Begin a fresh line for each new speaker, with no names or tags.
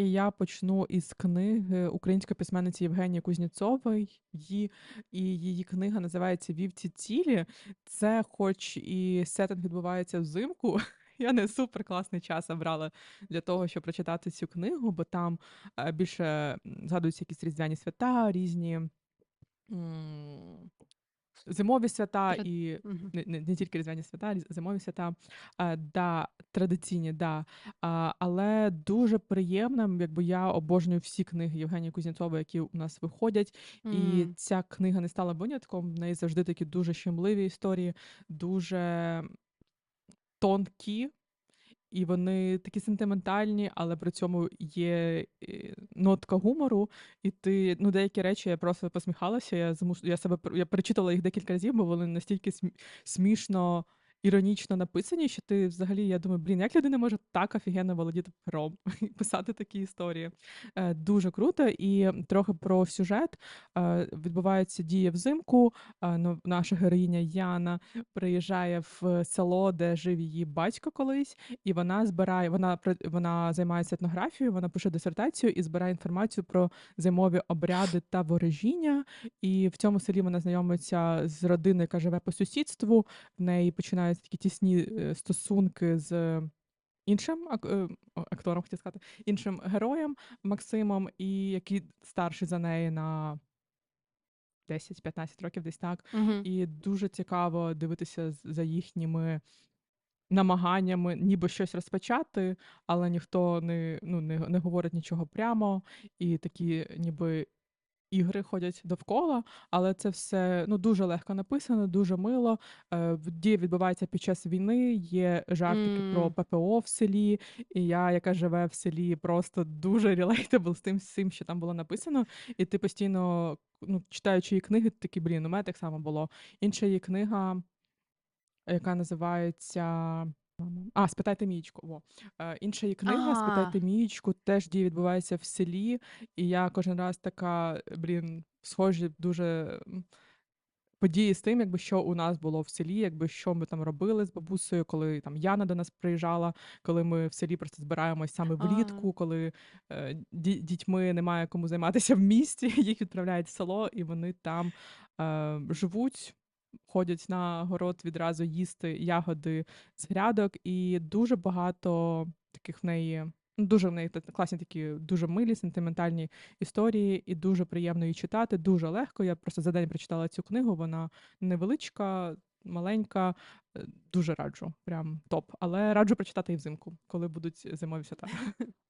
І я почну із книги української письменниці Євгенії Кузнєцової. І її книга називається "Вівці цілі". Це хоч і сеттинг відбувається взимку, я не суперкласний час обрала для того, щоб прочитати цю книгу, бо там, е, більше, згадуються якісь різдвяні свята, різні, зимові свята
Трад
і не не не тільки різдвяні свята, а зимові свята. а, да, традиційні, да. А, але дуже приємно, якби я обожнюю всі книги Євгенії Кузнєцової, які у нас виходять. І ця книга не стала винятком. В неї завжди такі дуже щемливі історії, дуже тонкі, і вони такі сентиментальні, але при цьому є, е, нотка гумору. І ти ну, деякі речі я просто посміхалася. Я змуш я себе я перечитувала їх декілька разів, бо вони настільки смі смішно, іронічно написані, що ти взагалі я думаю: "Блін, як людина може так офігенно володіти пером і писати такі історії?" Е, дуже круто. І трохи про сюжет. Е, відбуваються дії взимку. Е, наша героїня Яна приїжджає в село, де жив її батько колись, і вона збирає вона пр вона займається етнографією, вона пише дисертацію і збирає інформацію про зимові обряди та ворожіння. І в цьому селі вона знайомиться з родиною, яка живе по сусідству. В неї починаються такі тісні, е, стосунки з іншим е, актором, хотіла сказати, іншим героєм Максимом, і який старший за неї на 10-15 років, десь так.
Мгм.
І дуже цікаво дивитися за їхніми намаганнями ніби щось розпочати, але ніхто не ну, не не говорить нічого прямо, і такі ніби ігри ходять довкола, але це все, ну, дуже легко написано, дуже мило. Е, дія відбувається під час війни, є жартики про ППО в селі, і я, яка живе в селі, просто дуже relatable з тим всім, що там було написано. І ти постійно, ну, читаючи її книги, ти такий: "Блін, у мене так само було". Інша її книга яка називається а, "Спитайте Мієчку", во. Е, інша її книга
А.
"Спитайте Мієчку", теж дія відбувається в селі, і я кожен раз така: "Блін, схожі дуже, м, події з тим, якби що у нас було в селі, якби що ми там робили з бабусею, коли там Яна до нас приїжджала, коли ми в селі просто збираємось саме
А.
влітку, коли, е, ді дітьми немає кому займатися в місті, їх відправляють в село, і вони там, е, живуть, ходять на город відразу їсти ягоди з грядок". І дуже багато таких в неї ну, дуже в неї класні такі, дуже милі, сентиментальні історії, і дуже приємно її читати, дуже легко. Я просто за день прочитала цю книгу, вона невеличка, маленька. Е, дуже раджу, прям топ. Але раджу прочитати і взимку, коли будуть зимові свята.